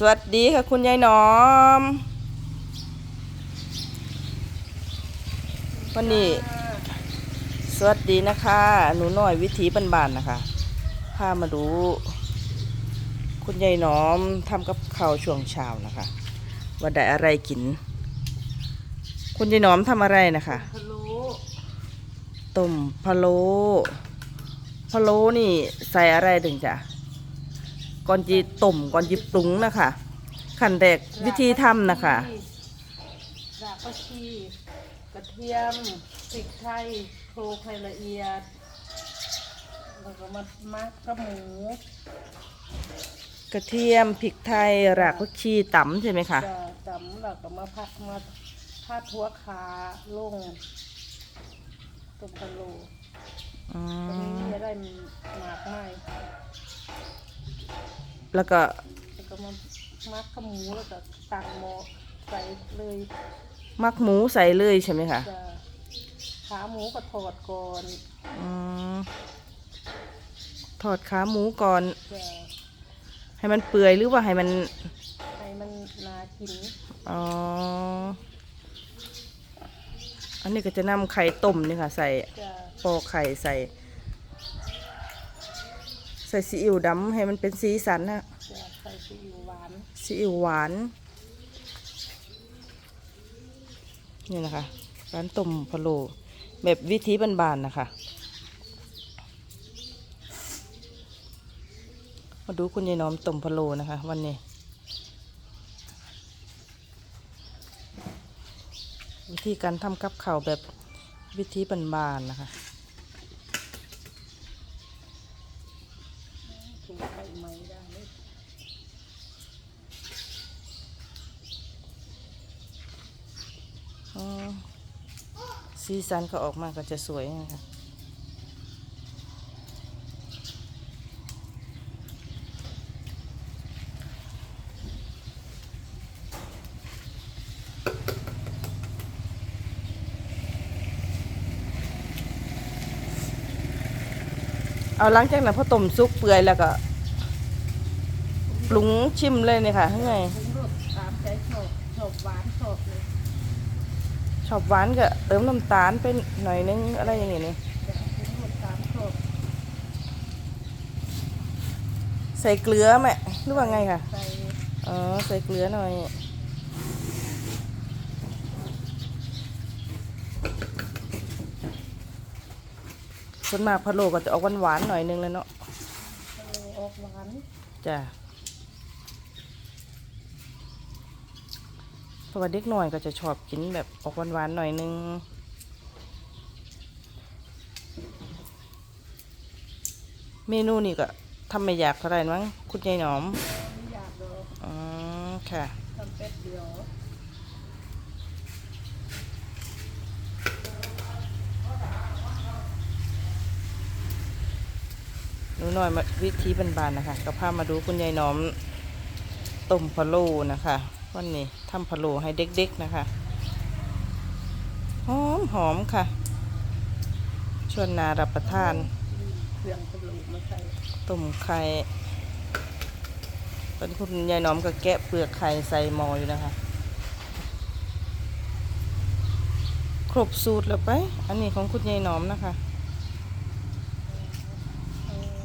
สวัสดีค่ะคุณยายหนอม วันนี้ สวัสดีนะคะ หนูน้อยวิถีบานๆนะคะ พามาดู คุณยายหนอมทำกับข้าวช่วงเช้านะคะ ว่าได้อะไรกิน คุณยายหนอมทำอะไรนะคะพะโล้ต้มพะโล้พะโล้นี่ใส่อะไรถึงจ้ะ ก่อนจีต้มก่อนจีปรุงนะคะขั้นแรกวิธีทำนะคะรากผักชีกระเทียมพริกไทยโคลกให้ละเอียดแล้วก็มามักกับหมูกระเทียมพริกไทยรากผักชีตำใช่ไหมคะจะดำแล้วก็มาพัดมาพัดหัวขาลงต้มพะโล้อืตรงมนี้จะได้หมากไหม แล้วก็แล้วก็มามักกับหมูแล้วก็ตักหม้อใส่เลยมักหมูใส่เลยใช่ไหมคะจะขาหมูก็ทอดก่อนอืมทอดขาหมูก่อน จะให้มันเปื่อยหรือว่าให้มัน ให้มันน่ากินอ๋อ อันนี้ก็จะนำไข่ต้มนี่ค่ะ ใส่จะปอกไข่ใส่ ใส่ซีอิ๊วดำให้มันเป็นสีสันนะจะใส่ ซีอิ๊วหวานซีอิ๊วหวาน นี่นะคะ ร้านต้มพะโลแบบวิธีบานๆนะคะ มาดูคุณยายน้อมต้มพะโลนะคะ วันนี้วิธีการทำกับข้าวแบบวิธีบานๆนะคะ สีสันก็ออกมาก็จะสวยนะคะเอาหลังจากนั้นพอต้มซุกเปื่อยแล้วก็ปรุงชิมเลยเนี่ยค่ะข้างในปรุงรสตามใจชอบชอบหวานชอบเลย ชอบหวานก็เติมน้ำตาลไปหน่อยนึงอะไรอย่างเงี้ยนี่จะปรุงรสตามชอบใส่เกลือไหมหรือว่าไงค่ะใส่อ๋อใส่เกลือหน่อยส่วนมากพะโล้ก็จะออกหวานๆหน่อยนึงเลยเนาะทะเลออกหวานจ้ะเพ ราะว่าเด็กหน่อยก็จะชอบกินแบบออกหวานๆหน่อยนึงเมนูนี่ก็ทำไม่อยากเท่าไหร่มั้งคุณยายหนอมไม่อยากเลยอืมค่ะทำแป๊บเดียวหนูหน่อยมาวิธีบานๆนะคะก็พามาดูคุณยายหน้อมต้มพะโล้นะคะ วันนี้ทำพะโล้ให้เด็กๆนะคะ หอมหอมค่ะ ชวนนารับประทานเครื่องกระดูกมาใส่ต้มไข่ตอนนี้คุณยายน้อมก็แกะเปลือกไข่ใส่หม้ออยู่นะคะ ครบสูตรแล้วไป อันนี้ของคุณยายน้อมนะคะ เออ